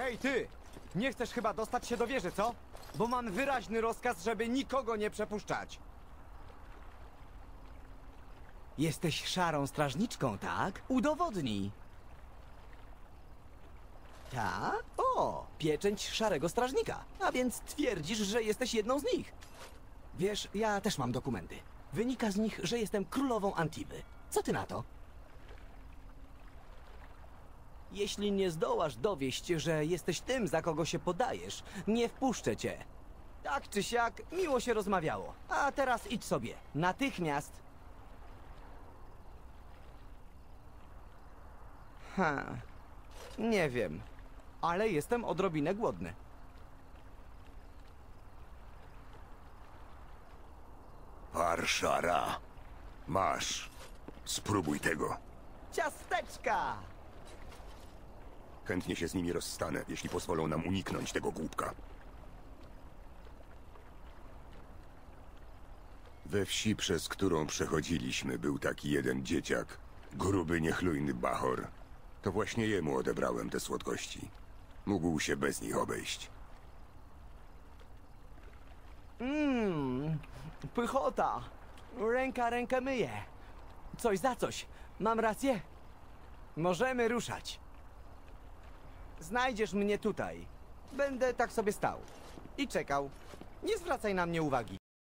Hej, ty! Nie chcesz chyba dostać się do wieży, co? Bo mam wyraźny rozkaz, żeby nikogo nie przepuszczać. Jesteś szarą strażniczką, tak? Udowodnij. Ta? O, pieczęć szarego strażnika. A więc twierdzisz, że jesteś jedną z nich. Wiesz, ja też mam dokumenty. Wynika z nich, że jestem królową Antiwy. Co ty na to? Jeśli nie zdołasz dowieść, że jesteś tym, za kogo się podajesz, nie wpuszczę cię. Tak czy siak, miło się rozmawiało. A teraz idź sobie. Natychmiast. Ha. Nie wiem. Ale jestem odrobinę głodny. Parszara. Masz. Spróbuj tego. Ciasteczka! Chętnie się z nimi rozstanę, jeśli pozwolą nam uniknąć tego głupka. We wsi, przez którą przechodziliśmy, był taki jeden dzieciak. Gruby, niechlujny bachor. To właśnie jemu odebrałem te słodkości. Mógł się bez nich obejść. Mmm, pychota. Ręka rękę myje. Coś za coś. Mam rację? Możemy ruszać. Znajdziesz mnie tutaj. Będę tak sobie stał. I czekał. Nie zwracaj na mnie uwagi.